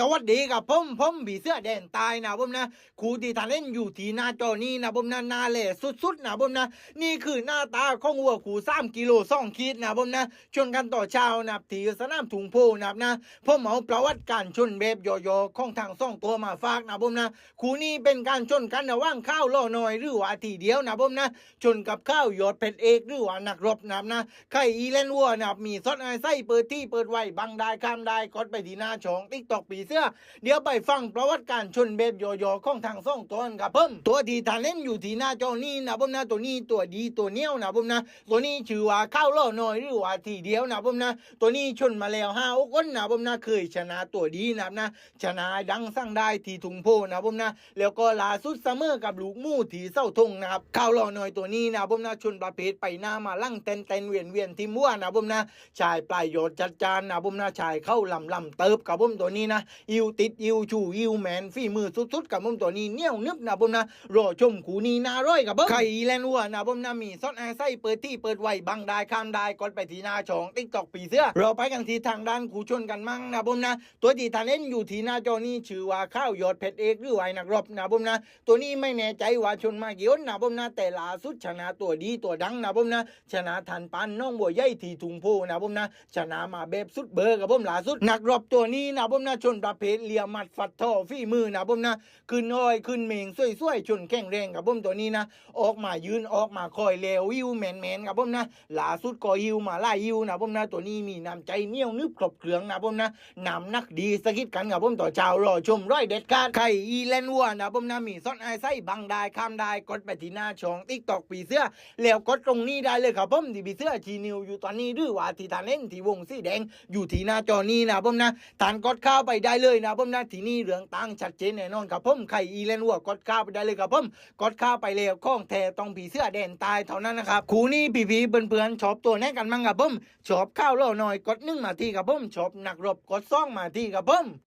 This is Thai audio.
สวัสดีครับผมผมบีเสื้อแดนตายนะผมนะครูที่ทานเล่นอยู่ที่หน้าจอนี้นะผมนะนาเล่สุดๆนะผมนะ นี่คือหน้าตาของวัวขูสามกิโลสองขีดนะผมนะ ชนกันต่อเช้านะที่สนามถุงโพนะนะผมเอาประวัติการชนแบบย่อๆของทางซ่องตัวมาฝากนะผมนะครูนี้เป็นการชนกันระหว่างข้าวล่อหน่อยหรือว่าทีเดียวนะผมนะ ชนกับข้าวหยอดเป็ดเอกหรือว่านักรบนะนะไข่อีเลนวัวนะมีซอสไอไส้เปิดที่เปิดไว้บังได้ข้ามได้กดไปที่หน้าช่องติ๊กตอกปีเสื้อ เดี๋ยวไปฟังประวัติการชนแบบย่อของทางซ่องตัวนั้นครับเพิ่มตัวที่ทานเล่นอยู่ที่หน้าจอนี้นะผมนะตัวนี้ตัวดีตัวเนี้ยวนะผมนะตัวนี้ชื่อว่าข้าวล่อน้อยหรือว่าทีเดียวนะผมนะตัวนี้ชนมาแล้วห้าหกคนนะผมนะเคยชนะตัวดีนะนะชนะดังสร้างได้ที่ถุงโพนะผมนะแล้วก็ล่าสุดเสมอกับลูกมู่ที่เศร้าทงนะครับข้าวล่อน้อยตัวนี้นะผมนะชนประเภทไปหน้ามาลั่งเต้นเต้นเวียนเวียนที่มั่วนะผมนะชายปลายโยดจัดจานนะผมนะชายเข้าลำลำเติบกับผมตัวนี้นะอิวติดอิวชูอิวแมนฝีมือสุดๆกับผมตัวนี้เหนี่ยวนึบนะผมนะรอชมขูนี้นาร้อยกับผมไข่แลนวัวนะผมนะมีซอสไอไส้เปิดที่เปิดไว้บังได้ข้ามได้กดไปที่หน้าช่องติ๊กตอกปีเสื้อ เราไปกันที่ทางด้านขูชนกันมั่งนะผมนะ ตัวที่ทานเล่นอยู่ที่หน้าจอนี้ชื่อว่าข้าวยอดเพชรเอกหรือไวนักรบนะผมนะ ตัวนี้ไม่แน่ใจว่าชนมากี่คนนะผมนะ แต่ล่าสุดชนะตัวดีตัวดังนะผมนะ ชนะทันปันน้องบัวใหญ่ที่ถุงโพนะผมนะ ชนะมาแบบสุดเบอร์กับผมล่าสุดนักรบตัวนี้นะผมนะชนประเภทเลียมัดฟัดท่อฝีมือนะผมนะขึ้นอ้อยขึ้นเมงสวยๆชนแข็งแรงกับผมตัวนี้นะ ออกมายืนออกมาคอยเลววิวแมนแมนๆกับผมนะล่าสุดก็ยิวมาล่ายิวนะผมนะตัวนี้มีน้ำใจเนียวนึบกรบเครื่องนะผมนะนำนักดีสกิดกันกับผมต่อเจ้ารอชมร้อยเด็ดขาดไข่อีแลนวัวนะผมนะมีซอสไอไส้บังได้ข้ามได้กดไปที่หน้าช่องติ๊กตอกปีเสื้อแล้วกดตรงนี้ได้เลยครับผมที่ปีเสื้อชีนิวอยู่ตอนนี้หรือว่าที่ทานเล่นที่วงสีแดงอยู่ที่หน้าจอนี้นะผมนะทานกดเข้าไปได้ได้เลยนะผมนะที่นี่เรื่องตังชัดเจนแน่นอนครับผมไข่อีเลนวัวกดข้าไปได้เลยครับผมกดข้าไปเล้วข้องแท้ต้องผีเสื้อแดนตายเท่านั้นนะครับคูนี่ผีผีเพื่อนๆชอบตัวแน่กันมั้งครับผมชอบข้าวเล่าหน่อยกดหนึ่งมาที่ครับผมชอบหนักรบกดซ่องมาที่ครับผม